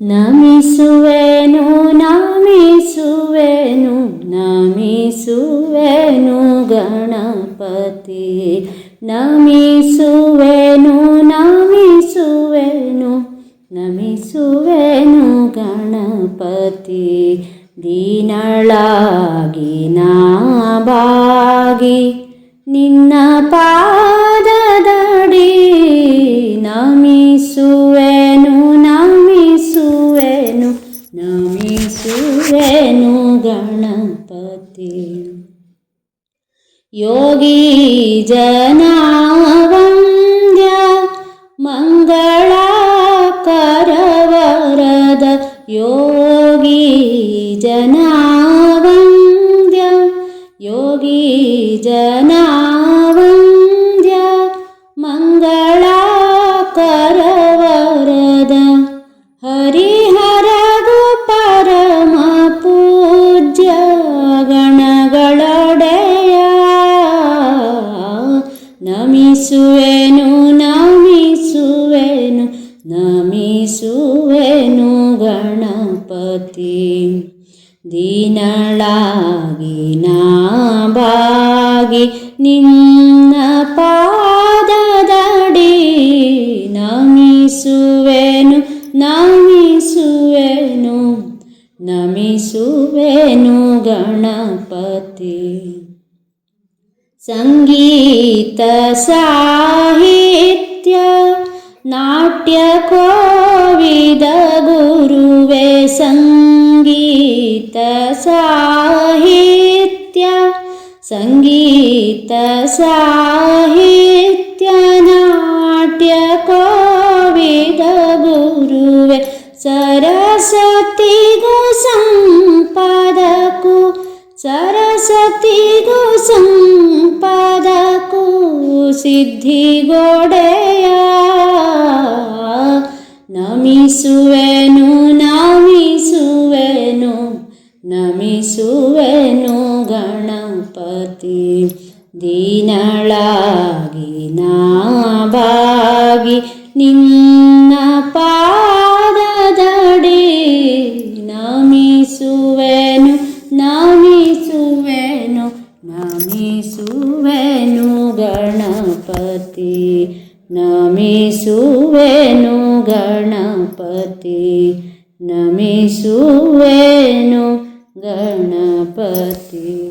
ನಮಿಸುವೆನು ನಮಿಸುವೆನು ನಮಿಸುವೆನು ಗಣಪತಿ. ನಮಿಸುವೆನು ನಮಿಸುವೆನು ನಮಿಸುವೆನು ಗಣಪತಿ. ದೀನಳಾಗಿ ನಾಬಾಗಿ ನಿನ್ನ ಪಾದದಡಿ ನಮಿಸುವೆನು ನಮಿಸುವೆನು ನಮಿಸುವೆನು ಗಣಪತಿ ಯೋಗಿ ಜನಾವಂದ್ಯ ಮಂಗಳಕರವರದ ಯೋಗಿ ಜನಾವಂದ್ಯ ಯೋಗಿ ಜನಾವಂದ್ಯ ನಮಿಸುವೆನು ಗಣಪತಿ. ದೀನಳಾಗಿ ನಾಬಾಗಿ ನಿನ್ನ ಪಾದದಡಿ ನಮಿಸುವೆನು ನಮಿಸುವೆನು ನಮಿಸುವೆನು ಗಣಪತಿ. ಸಂಗೀತ ಸಾಹಿತ್ಯ ನಾಟ್ಯ ಕೋವಿದ ಗುರುವೆ ಸಂಗೀತ ಸಾಹಿತ್ಯ ಸಂಗೀತ ಸಾಹಿತ್ಯ ನಾಟ್ಯ ಕೋವಿದ ಗುರುವೆ ನಮಿಸುವೆನು ನಮಿಸುವೆನು ನಮಿಸುವೆನು ಗಣಪತಿ. ದೀನಳಾಗಿ ನಾ ಬಾಗಿ ನಿನ್ನ ಪಾದದಡಿ ನಮಿಸುವೆನು ಗಣಪತಿ ನಮಿಸುವೆನು ಗಣಪತಿ.